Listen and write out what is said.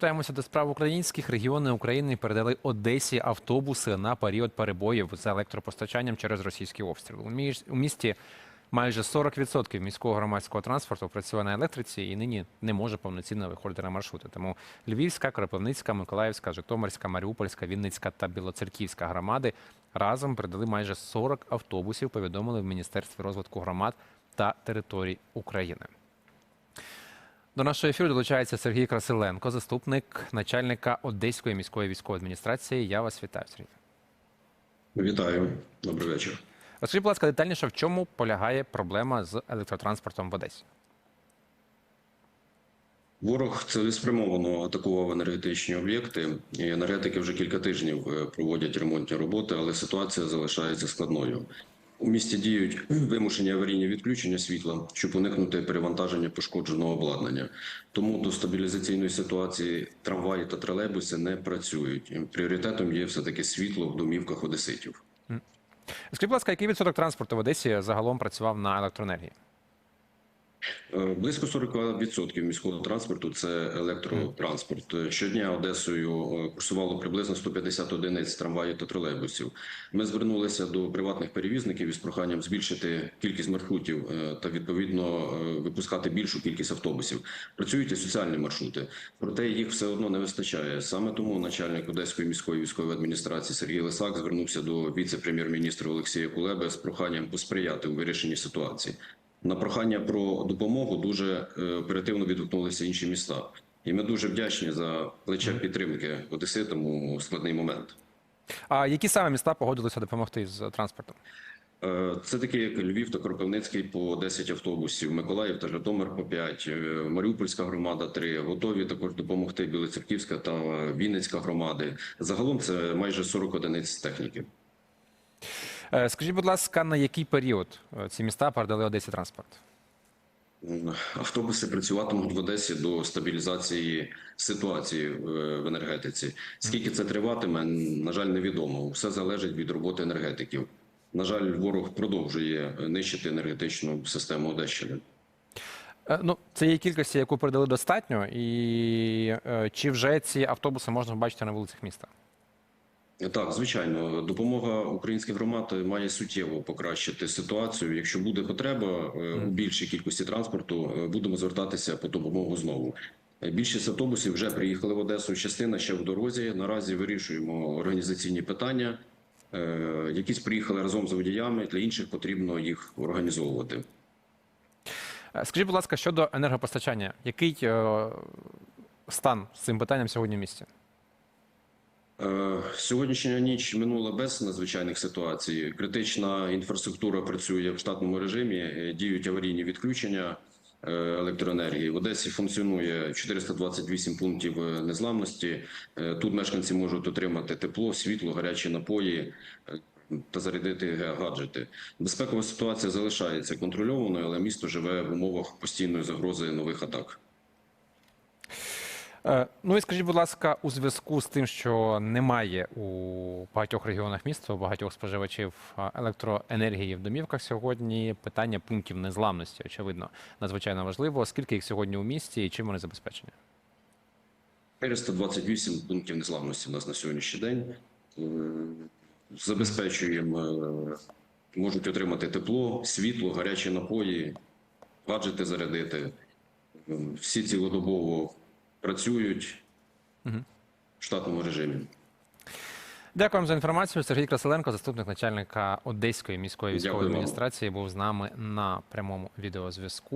Повертаємося до справ українських. Регіони України передали Одесі автобуси на період перебоїв з електропостачанням через російський обстріл. У між- У місті майже 40% міського громадського транспорту працює на електриці і нині не може повноцінно виходити на маршрути. Тому Львівська, Кропивницька, Миколаївська, Житомирська, Маріупольська, Вінницька та Білоцерківська громади разом передали майже 40 автобусів. Повідомили в Міністерстві розвитку громад та територій України. До нашого ефіру долучається Сергій Красиленко, заступник начальника Одеської міської військової адміністрації. Я вас вітаю, Сергій. Вітаю, добрий вечір. Розкажіть, будь ласка, детальніше, в чому полягає проблема з електротранспортом в Одесі? Ворог цілеспрямовано атакував енергетичні об'єкти. І енергетики вже кілька тижнів е, проводять ремонтні роботи, але ситуація залишається складною. У місті діють вимушені аварійні відключення світла, щоб уникнути перевантаження пошкодженого обладнання. Тому до стабілізаційної ситуації трамваї та тролейбуси не працюють. Пріоритетом є все таки світло в домівках одеситів. Скажіть, будь ласка, який відсоток транспорту в Одесі загалом працював на електроенергії? Е, Близько 40% міського транспорту це електротранспорт. Е, Щодня Одесою е, курсувало приблизно 150 одиниць трамваїв та тролейбусів. Ми звернулися до приватних перевізників із проханням збільшити кількість маршрутів та відповідно випускати більшу кількість автобусів. Працюють і соціальні маршрути, проте їх все одно не вистачає. Саме тому начальник Одеської міської військової адміністрації Сергій Лисак звернувся до віце-прем'єр-міністра Олексія Кулеби з проханням посприяти у вирішенні ситуації. На прохання про допомогу дуже е, оперативно відгукнулися інші міста, і ми дуже вдячні за плече підтримки одеситам у складний момент. А які саме міста погодилися допомогти з транспортом? Е, Це такі, як Львів та Кропивницький по 10 автобусів, Миколаїв та Житомир по 5, е, Маріупольська громада 3, готові також допомогти Білоцерківська та Вінницька громади. Загалом це майже 40 одиниць техніки. Е, Скажіть, будь ласка, на який період е, ці міста передали Одесі транспорт? Автобуси працюватимуть в Одесі до стабілізації ситуації е, в енергетиці. Скільки це триватиме, на жаль, невідомо. Все залежить від роботи енергетиків. На жаль, ворог продовжує нищити енергетичну систему Одещини. Ну, цієї кількості, яку передали, достатньо, і чи вже ці автобуси можна побачити на вулицях міста? Так, звичайно, допомога українських громад має суттєво покращити ситуацію. Якщо буде потреба е, у більшій кількості транспорту, е, будемо звертатися по допомогу знову. Е, Більшість автобусів вже приїхали в Одесу. Частина ще в дорозі. Наразі вирішуємо організаційні питання. Якісь приїхали разом з водіями. Для інших потрібно їх організовувати. Скажіть, будь ласка, щодо енергопостачання, який стан з цим питанням сьогодні в місті? Е, Сьогоднішня ніч минула без надзвичайних ситуацій. Критична інфраструктура працює в штатному режимі. е, Діють аварійні відключення е, електроенергії. В Одесі функціонує 428 пунктів незламності. Тут мешканці можуть отримати тепло, світло, гарячі напої. Та зарядити гаджети. Безпекова ситуація залишається контрольованою, але місто живе в умовах постійної загрози нових атак. Е, Ну і скажіть, будь ласка, у зв'язку з тим, що немає у багатьох регіонах міста, у багатьох споживачів електроенергії в домівках сьогодні, питання пунктів незламності, очевидно, надзвичайно важливо. Скільки їх сьогодні у місті і чим вони забезпечені? 428 пунктів незламності у нас на сьогоднішній день. Е, Забезпечуємо, е, можуть отримати тепло, світло, гарячі напої, гаджети зарядити. Е, Всі цілодобово працюють в штатному режимі. Дякуємо за інформацію. Сергій Красиленко, заступник начальника Одеської міської військової Дякую адміністрації, був з нами на прямому відеозв'язку.